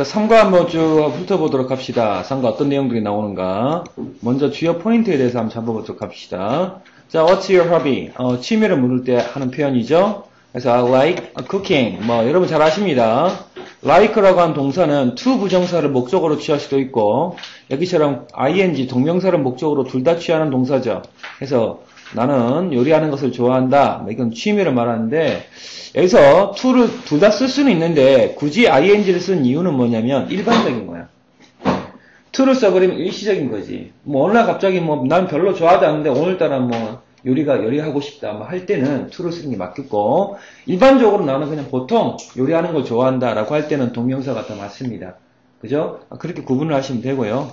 자, 3과 한번 쭉 훑어보도록 합시다. 3과 어떤 내용들이 나오는가. 먼저 주요 포인트에 대해서 한번 잡아보도록 합시다. 자, what's your hobby? 어, 취미를 물을 때 하는 표현이죠. 그래서 I like cooking. 뭐, 여러분 잘 아십니다. like라고 하는 동사는 to 부정사를 목적으로 취할 수도 있고, 여기처럼 ing 동명사를 목적으로 둘 다 취하는 동사죠. 그래서 나는 요리하는 것을 좋아한다. 뭐 이건 취미를 말하는데, 여기서 to를 둘 다 쓸 수는 있는데 굳이 ing를 쓴 이유는 뭐냐면 일반적인 거야. to를 써버리면 일시적인 거지. 뭐 어느 날 갑자기 뭐 난 별로 좋아하지 않는데 오늘따라 뭐 요리가 요리하고 싶다 뭐 할 때는 to를 쓰는 게 맞겠고 일반적으로 나는 그냥 보통 요리하는 걸 좋아한다라고 할 때는 동명사가 더 맞습니다. 그죠? 그렇게 구분을 하시면 되고요.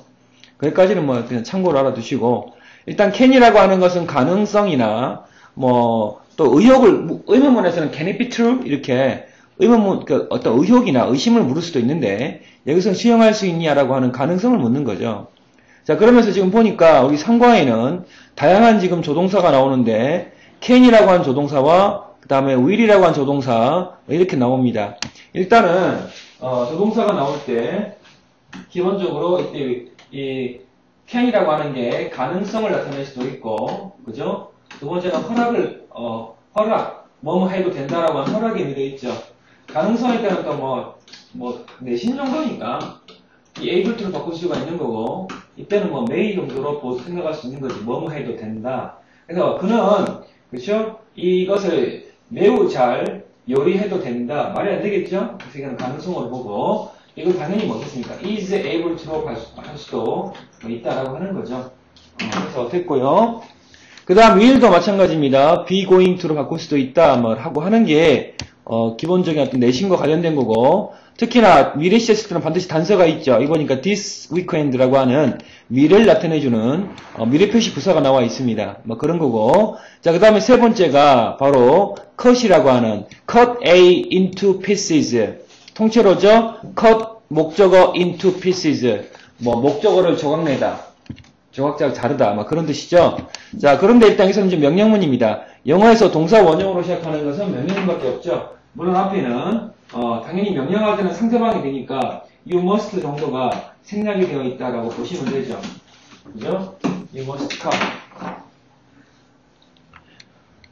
거기까지는 뭐 그냥 참고로 알아두시고 일단 can이라고 하는 것은 가능성이나 뭐 또 의혹을 의문문에서는 can it be true 이렇게 의문문 그 어떤 의혹이나 의심을 물을 수도 있는데 여기서 수용할 수 있냐라고 하는 가능성을 묻는 거죠. 자 그러면서 지금 보니까 우리 상과에는 다양한 지금 조동사가 나오는데 can이라고 하는 조동사와 그 다음에 will이라고 하는 조동사 이렇게 나옵니다. 일단은 어, 조동사가 나올 때 기본적으로 이때 이 can이라고 하는 게 가능성을 나타낼 수도 있고 그죠? 두 번째는 허락을 어, 허락 뭐뭐 해도 된다라고 하는 허락이 의미가 있죠. 가능성일 때는 또 뭐 뭐 내신 정도니까 이 able to를 바꿀 수가 있는 거고 이때는 뭐 may 정도로 보- 생각할 수 있는 거지 뭐뭐 해도 된다. 그래서 그는 그렇죠? 이것을 매우 잘 요리해도 된다. 말이 안 되겠죠? 그래서 이건 가능성으로 보고 이건 당연히 뭐겠습니까? is able to 할, 수도 뭐 있다라고 하는 거죠. 어, 그래서 됐고요. 그 다음 will도 마찬가지입니다. be going to로 바꿀 수도 있다 뭐 하고 하는 게 어, 기본적인 어떤 내신과 관련된 거고 특히나 미래 시했을 때는 반드시 단서가 있죠. 이거니까 this weekend라고 하는 미래를 나타내주는 어, 미래 표시 부사가 나와 있습니다. 뭐 그런 거고 자 그 다음에 세 번째가 바로 cut이라고 하는 cut A into pieces 통째로죠. cut 목적어 into pieces 뭐 목적어를 조각내다 조각자를 자르다, 막 그런 뜻이죠. 자, 그런데 일단 여기서는 이제 명령문입니다. 영어에서 동사 원형으로 시작하는 것은 명령문밖에 없죠. 물론 앞에는 어, 당연히 명령할 때는 상대방이 되니까 you must 정도가 생략이 되어 있다라고 보시면 되죠. 그죠? you must come.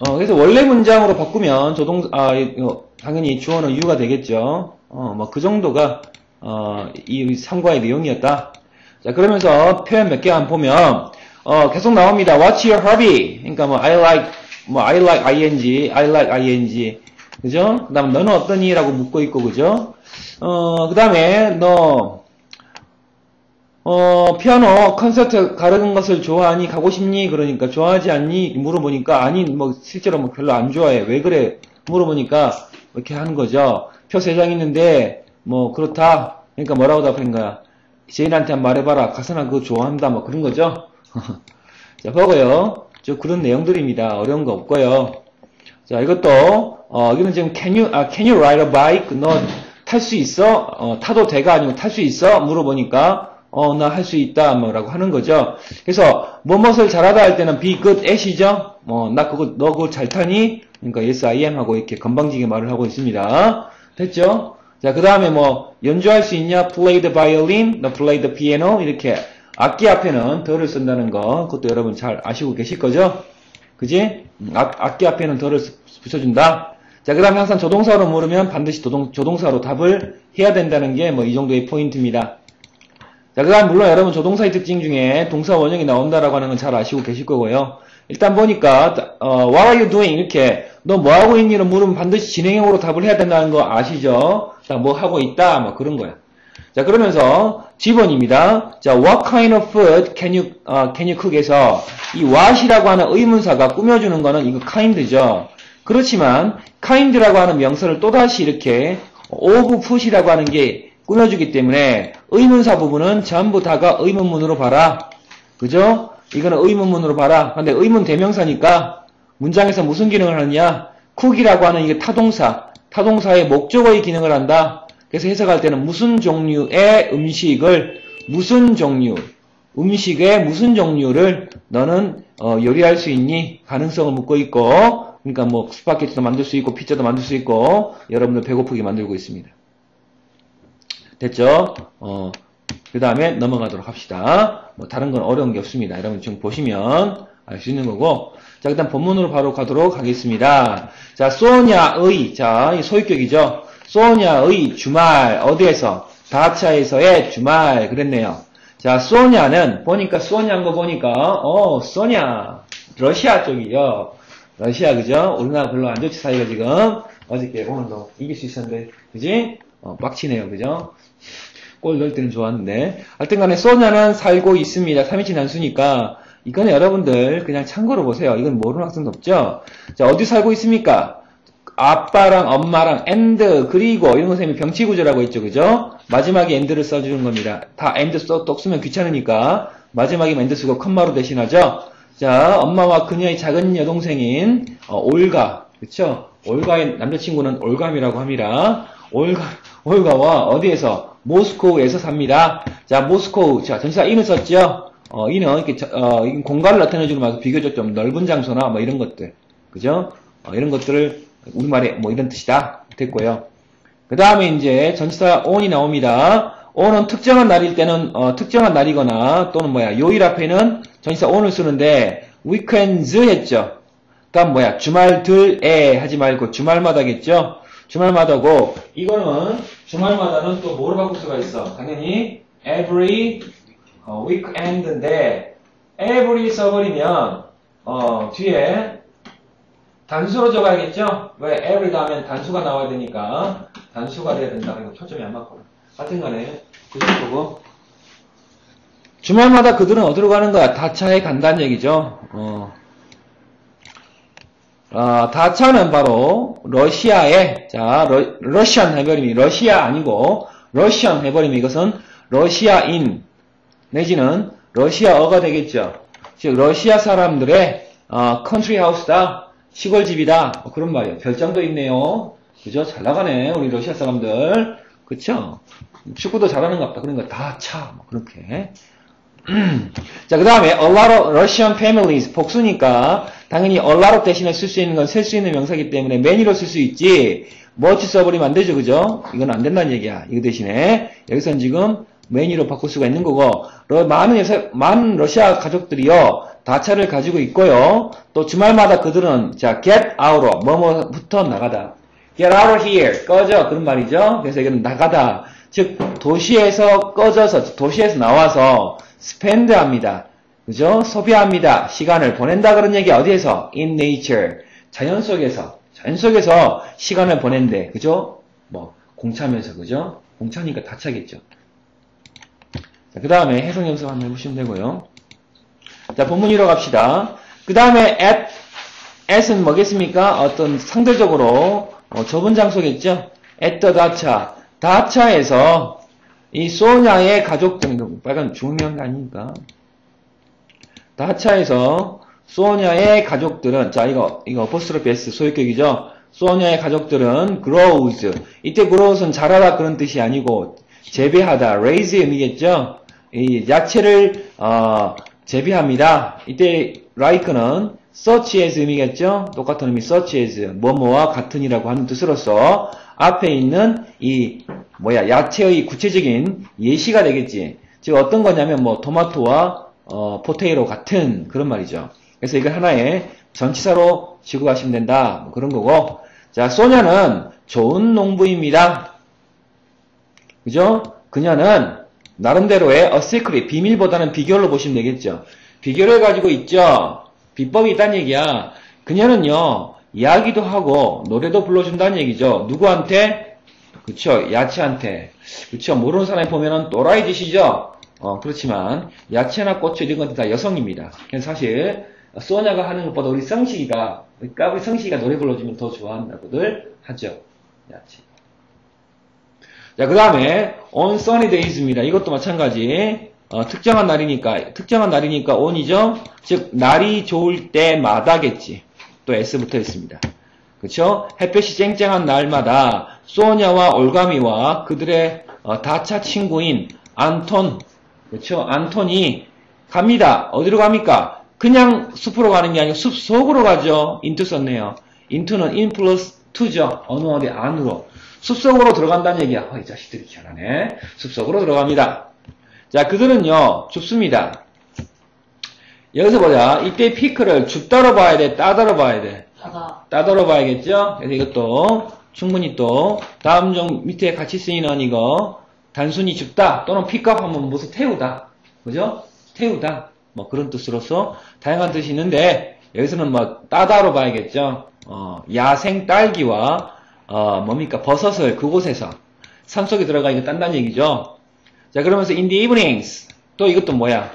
어, 그래서 원래 문장으로 바꾸면 조동, 아, 이거 당연히 주어는 you가 되겠죠. 어, 뭐 그 정도가 어, 이 상과의 내용이었다. 자, 그러면서 표현 몇개 한번 보면, 어, 계속 나옵니다. What's your hobby? 그러니까 뭐, I like, 뭐, I like ing, I like ing. 그죠? 그 다음, 너는 어떠니? 라고 묻고 있고, 그죠? 어, 그 다음에, 너, 어, 피아노 콘서트 가는 것을 좋아하니? 가고 싶니? 그러니까, 좋아하지 않니? 물어보니까, 아니, 뭐, 실제로 뭐 별로 안 좋아해. 왜 그래? 물어보니까, 이렇게 하는 거죠. 표 세 장 있는데, 뭐, 그렇다. 그러니까 뭐라고 답한 거야? 제인한테 말해봐라. 가서나 그거 좋아한다. 뭐 그런 거죠. 자, 보고요. 저 그런 내용들입니다. 어려운 거 없고요. 자, 이것도, 어, 여기는 지금 can you, 아, can you ride a bike? 너 탈 수 있어? 어, 타도 돼가 아니면 탈수 있어? 물어보니까, 어, 나 할 수 있다. 뭐라고 하는 거죠. 그래서, 뭐뭇을 잘하다 할 때는 be good at이죠? 뭐, 나 그거, 너 그거 잘 타니? 그러니까 yes, I am 하고 이렇게 건방지게 말을 하고 있습니다. 됐죠? 자, 그 다음에 뭐, 연주할 수 있냐? play the violin, 너 play the piano, 이렇게. 악기 앞에는 더를 쓴다는 거, 그것도 여러분 잘 아시고 계실 거죠? 그지? 음, 악, 악기 앞에는 쓰- 붙여준다. 자, 그 다음에 항상 조동사로 물으면 반드시 조동, 조동사로 답을 해야 된다는 게 뭐 이 정도의 포인트입니다. 자, 그 다음 물론 여러분 조동사의 특징 중에 동사 원형이 나온다라고 하는 건 잘 아시고 계실 거고요. 일단 보니까 어, What are you doing? 이렇게 너 뭐 하고 있니를 물으면 반드시 진행형으로 답을 해야 된다는 거 아시죠? 자, 뭐 하고 있다, 뭐 그런 거야. 자, 그러면서 지번입니다. 자, what kind of food can you 어, can you cook에서 이 what이라고 하는 의문사가 꾸며주는 거는 이거 kind죠. 그렇지만 kind라고 하는 명사를 또다시 이렇게 of food이라고 하는 게 꾸며주기 때문에 의문사 부분은 전부 다가 의문문으로 봐라. 그죠? 이거는 의문문으로 봐라. 근데 의문 대명사니까 문장에서 무슨 기능을 하느냐? 쿡이라고 하는 이게 타동사, 타동사의 목적어의 기능을 한다. 그래서 해석할 때는 무슨 종류의 음식을 무슨 종류, 음식의 무슨 종류를 너는 어, 요리할 수 있니? 가능성을 묻고 있고, 그러니까 뭐 스파게티도 만들 수 있고 피자도 만들 수 있고 여러분들 배고프게 만들고 있습니다. 됐죠? 어, 그 다음에 넘어가도록 합시다. 뭐 다른 건 어려운 게 없습니다. 여러분 지금 보시면 알 수 있는 거고. 자, 일단 본문으로 바로 가도록 하겠습니다. 자, 소냐의, 자, 이 소유격이죠. 소냐의 주말, 어디에서? 다차에서의 주말, 그랬네요. 자, 소냐는, 보니까 소냐인 거 보니까, 어, 소냐. 러시아 쪽이요. 러시아, 그죠? 우리나라 별로 안 좋지, 사이가 지금. 어저께, 오늘도 이길 수 있었는데, 그지? 어, 빡치네요, 그죠? 골 넣을 때는 좋았는데. 하여튼 간에 소냐는 살고 있습니다. 3인칭 단수니까. 이거는 여러분들 그냥 참고로 보세요. 이건 모르는 학생도 없죠? 자, 어디 살고 있습니까? 아빠랑 엄마랑 and 그리고 이런 거 쌤이 병치 구조라고 했죠. 그죠? 마지막에 and를 써주는 겁니다. 다 and 써, 똑 쓰면 귀찮으니까 마지막에 and 쓰고 컴마로 대신하죠. 자, 엄마와 그녀의 작은 여동생인 어, 올가. 그쵸? 올가의 남자친구는 올감이라고 합니다. 올가, 올가와 어디에서? 모스코우에서 삽니다. 자, 모스코우. 자, 전시사 인을 썼죠? 어, 이는 이렇게 어, 공간을 나타내주는 말서 비교적 좀 넓은 장소나 뭐 이런 것들, 그죠? 어, 이런 것들을 우리말에 뭐 이런 뜻이다 됐고요. 그 다음에 이제 전치사 on이 나옵니다. on은 특정한 날일 때는 어, 특정한 날이거나 또는 뭐야 요일 앞에는 전치사 on을 쓰는데 weekends 했죠. 그러니까 뭐야 주말들에 하지 말고 주말마다겠죠. 주말마다고 이거는 주말마다는 또 뭐로 바꿀 수가 있어? 당연히 every 어, weekend인데 every 써버리면 어, 뒤에 단수로 적어야겠죠? 왜 every 다음엔 단수가 나와야 되니까 단수가 돼야 된다. 이거 초점이 안 맞고. 하여튼 간에 그 정도고 주말마다 그들은 어디로 가는 거야? 다차에 간다는 얘기죠. 어. 어, 다차는 바로 러시아의 자 러, 러시안 해버림이 러시아 아니고 러시안 해버림이 이것은 러시아인 내지는 러시아어가 되겠죠. 즉 러시아 사람들의 어, 컨트리 하우스다, 시골집이다 뭐 그런 말이에요. 별장도 있네요. 그죠? 잘 나가네 우리 러시아 사람들. 그쵸? 축구도 잘하는 것 같다. 그런 거다 차. 뭐 그렇게. 자, 그 다음에 a lot of Russian families 복수니까 당연히 a lot 대신에 쓸 수 있는 건 셀 수 있는 명사기 때문에 many로 쓸 수 있지 much 써버리면 안 되죠. 그죠? 이건 안 된다는 얘기야. 이거 대신에 여기서는 지금 many로 바꿀 수가 있는 거고 많은, 여사, 많은 러시아 가족들이요 다차를 가지고 있고요. 또 주말마다 그들은 자 get out로 뭐뭐부터 나가다. get out of here 꺼져 그런 말이죠. 그래서 이거는 나가다. 즉 도시에서 꺼져서 도시에서 나와서 spend 합니다. 그죠? 소비합니다. 시간을 보낸다 그런 얘기 어디에서? in nature. 자연 속에서. 자연 속에서 시간을 보낸대. 그죠? 뭐 공차면서 그죠? 공차니까 다차겠죠. 그 다음에 해석 연습 한번 해보시면 되고요. 자, 본문 이로 갑시다. 그 다음에 at, at은 뭐겠습니까? 어떤 상대적으로 어, 좁은 장소겠죠? at the dacha. 다차에서 이 소냐의 가족들, 빨간 중명 아닙니까? 다차에서 소냐의 가족들은, 자, 이거, 이거 어퍼스트로피 S 소유격이죠? 소냐의 가족들은 grows. 이때 grows는 자라다 그런 뜻이 아니고, 재배하다, raise 의미겠죠? 이 야채를 어, 재배합니다. 이때 like는 such as 의미겠죠? 똑같은 의미 such as 뭐뭐와 같은이라고 하는 뜻으로서 앞에 있는 이 뭐야 야채의 구체적인 예시가 되겠지. 즉 어떤 거냐면 뭐 토마토와 어, 포테이로 같은 그런 말이죠. 그래서 이걸 하나의 전치사로 지고 가시면 된다. 뭐 그런 거고. 자, 소녀는 좋은 농부입니다. 그죠? 그녀는 나름대로의 a secret, 비밀보다는 비결로 보시면 되겠죠. 비결을 가지고 있죠. 비법이 있다는 얘기야. 그녀는요, 이야기도 하고, 노래도 불러준다는 얘기죠. 누구한테? 그쵸, 야채한테. 그쵸, 모르는 사람이 보면은 또라이 짓이죠. 어, 그렇지만, 야채나 고추 이런 건 다 여성입니다. 사실, 소냐가 하는 것보다 우리 성식이가, 그러니까 우리 성식이가 노래 불러주면 더 좋아한다고들 하죠. 야채. 자, 그 다음에 on sunny days입니다. 이것도 마찬가지. 어, 특정한 날이니까 특정한 날이니까 on이죠. 즉 날이 좋을 때마다겠지. 또 s 붙어 있습니다. 그렇죠? 햇볕이 쨍쨍한 날마다 소냐와 올가미와 그들의 어, 다차 친구인 안톤 그렇죠? 안톤이 갑니다. 어디로 갑니까? 그냥 숲으로 가는 게 아니고 숲 속으로 가죠. 인투 썼네요. 인투는 in 플러스 2죠. 어느 어디 안으로. 숲속으로 들어간다는 얘기야. 어, 이 자식들이 희한하네. 숲속으로 들어갑니다. 자, 그들은요, 줍습니다. 여기서 보자. 이때 피크를 줍다로 봐야 돼, 따다로 봐야 돼. 바다. 따다로 봐야겠죠? 그래서 이것도 충분히 또 다음 중 밑에 같이 쓰이는 이거 단순히 줍다 또는 픽업하면 무슨 태우다. 그죠? 태우다. 뭐 그런 뜻으로서 다양한 뜻이 있는데 여기서는 뭐 따다로 봐야겠죠. 어, 야생 딸기와 어, 뭡니까 버섯을 그곳에서 산 속에 들어가 이거 딴다는 얘기죠. 자 그러면서 in the evenings 또 이것도 뭐야?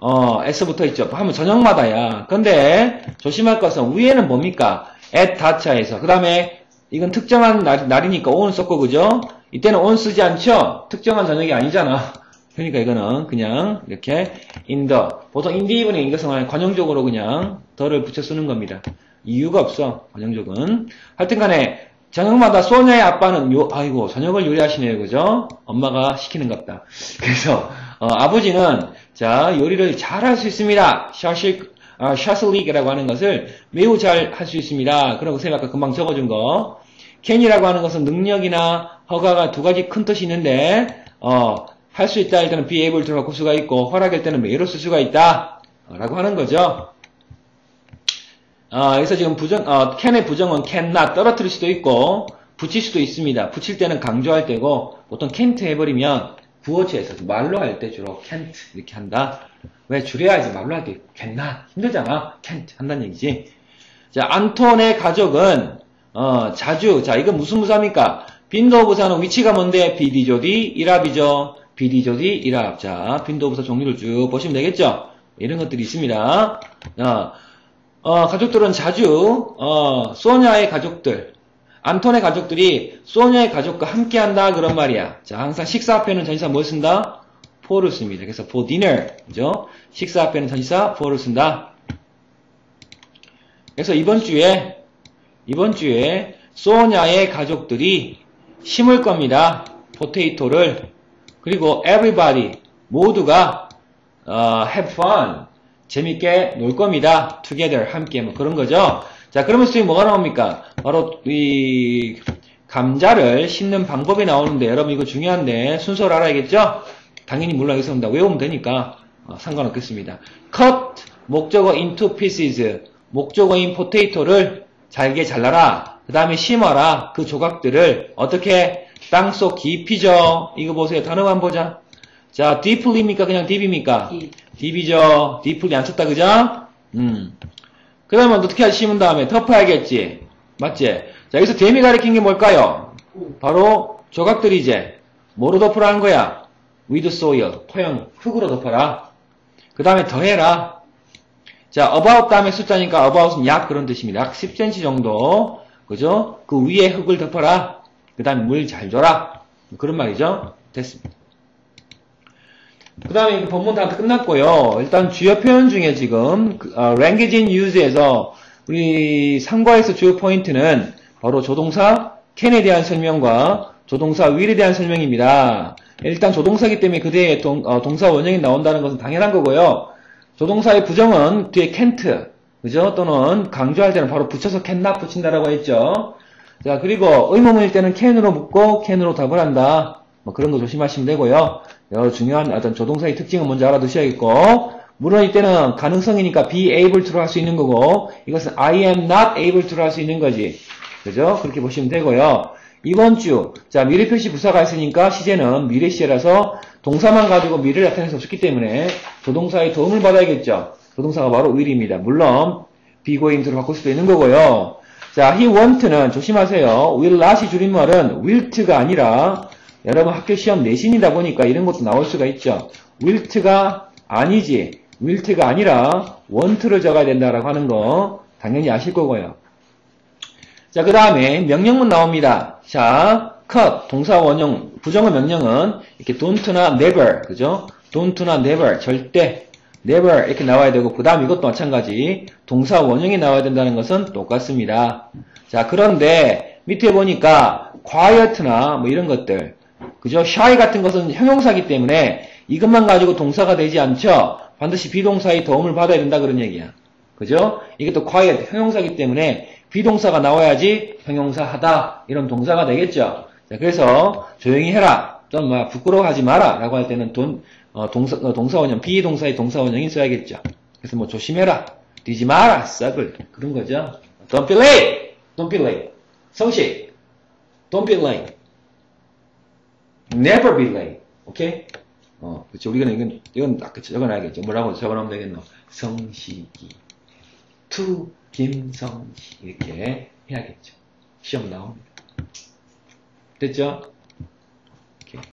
어, S 붙어 있죠. 하면 저녁마다야. 근데 조심할 것은 위에는 뭡니까? at 다차에서. 그 다음에 이건 특정한 날, 이니까 on을 썼고, 그죠? 이때는 on 쓰지 않죠? 특정한 저녁이 아니잖아. 그러니까 이거는 그냥 이렇게 in the. 보통 in the evening 이것은 관용적으로 그냥 더를 붙여 쓰는 겁니다. 이유가 없어. 관용적은. 하여튼 간에 저녁마다 소녀의 아빠는 요, 아이고, 저녁을 요리하시네요. 그죠? 엄마가 시키는 것 같다. 그래서, 어, 아버지는, 자, 요리를 잘 할 수 있습니다. 샤실, 아, 샤슬릭이라고 하는 것을 매우 잘 할 수 있습니다. 그러고 쌤 아까 금방 적어준 거. 캔이라고 하는 것은 능력이나 허가가 두 가지 큰 뜻이 있는데, 어, 할 수 있다 할 때는 be able to 바꿀 수가 있고, 허락할 때는 may로 쓸 수가 있다. 라고 하는 거죠. 어, 여기서 지금 부정, 어, can의 부정은 cannot 떨어뜨릴 수도 있고, 붙일 수도 있습니다. 붙일 때는 강조할 때고, 보통 can't 해버리면 구어체에서 말로 할 때 주로 can't 이렇게 한다. 왜 줄여야지 말로 할 때 cannot 힘들잖아. can't 한다는 얘기지. 자, 안톤의 가족은 어, 자주 자 이건 무슨 부사입니까? 빈도 부사는 위치가 뭔데? 비디조디 이랍이죠. 비디조디 이랍. 자, 빈도 부사 종류를 쭉 보시면 되겠죠. 이런 것들이 있습니다. 어, 어, 가족들은 자주 어, 소냐의 가족들, 안톤의 가족들이 소냐의 가족과 함께한다 그런 말이야. 자, 항상 식사 앞에는 전치사 뭘 쓴다? for를 씁니다. 그래서 for dinner, 그죠? 식사 앞에는 전치사 for를 쓴다. 그래서 이번 주에 이번 주에 소냐의 가족들이 심을 겁니다. 포테이토를 그리고 everybody 모두가 어, have fun 재밌게 놀 겁니다. together 함께 뭐 그런 거죠. 자 그러면서 뭐가 나옵니까? 바로 이 감자를 심는 방법이 나오는데 여러분 이거 중요한데 순서를 알아야겠죠? 당연히 물론 여기서 외우면 되니까 어, 상관없겠습니다. cut 목적어 into pieces 목적어인 포테이토를 잘게 잘라라. 그 다음에 심어라. 그 조각들을 어떻게 땅속 깊이죠. 이거 보세요. 단어만 보자. 자, deeply입니까? 그냥 deep입니까? 이. deep이죠. deeply 안 쳤다, 그죠? 음. 그 다음에 어떻게 하지? 심은 다음에 덮어야겠지. 맞지? 자, 여기서 데미 가리킨 게 뭘까요? 바로 조각들이제. 뭐로 덮으라는 거야? with soil. 토양, 흙으로 덮어라. 그 다음에 더해라. 자, about 다음에 숫자니까 about은 약 그런 뜻입니다. 약 10cm 정도. 그죠? 그 위에 흙을 덮어라. 그 다음에 물 잘 줘라. 그런 말이죠. 됐습니다. 그 다음에 본문 다 끝났고요. 일단 주요 표현 중에 지금 어, language in use에서 우리 상과에서 주요 포인트는 바로 조동사 can에 대한 설명과 조동사 will에 대한 설명입니다. 일단 조동사기 때문에 그대의 동, 어, 동사 원형이 나온다는 것은 당연한 거고요. 조동사의 부정은 뒤에 can't, 그죠? 또는 강조할 때는 바로 붙여서 cannot 붙인다라고 했죠. 자, 그리고 의문문일 때는 can으로 묻고 can으로 답을 한다. 뭐 그런 거 조심하시면 되고요. 여러 중요한 어떤 조동사의 특징은 먼저 알아두셔야겠고, 물론 이때는 가능성이니까 be able to로 할 수 있는 거고, 이것은 I am not able to로 할 수 있는 거지. 그죠? 그렇게 보시면 되고요. 이번 주, 자, 미래 표시 부사가 있으니까 시제는 미래 시제라서 동사만 가지고 미래를 나타낼 수 없기 때문에 조동사의 도움을 받아야겠죠. 조동사가 바로 will입니다. 물론, be going to로 바꿀 수도 있는 거고요. 자, he want는 조심하세요. will not이 줄임말은 willt가 아니라 여러분 학교 시험 내신이다 보니까 이런 것도 나올 수가 있죠. willt가 아니지. willt가 아니라 want를 적어야 된다라고 하는 거 당연히 아실 거고요. 자, 그 다음에 명령문 나옵니다. 자, cut, 동사 원형, 부정어 명령은 이렇게 don't나 never, 그죠? don't나 never, 절대, never 이렇게 나와야 되고, 그 다음 이것도 마찬가지, 동사 원형이 나와야 된다는 것은 똑같습니다. 자, 그런데 밑에 보니까 quiet나 뭐 이런 것들, 그죠? shy 같은 것은 형용사기 때문에 이것만 가지고 동사가 되지 않죠? 반드시 비동사의 도움을 받아야 된다 그런 얘기야. 그죠? 또 quiet, 형용사기 때문에 비동사가 나와야지 형용사 하다 이런 동사가 되겠죠. 자, 그래서 조용히 해라 뭐 부끄러워하지 마라 라고 할 때는 돈, 어, 동사, 어, 동사원형 비동사의 동사원형이 써야겠죠. 그래서 뭐 조심해라 뛰지 마라 썩을 그런 거죠. Don't be late. Don't be late. 성식. Don't be late. Never be late. 오케이? 어, 그쵸. 우리가 이건, 이건 아까 적어놔야겠죠. 뭐라고 적어놓으면 되겠노? 성식이. to 김성희. 이렇게 해야겠죠. 시험 나옵니다. 됐죠?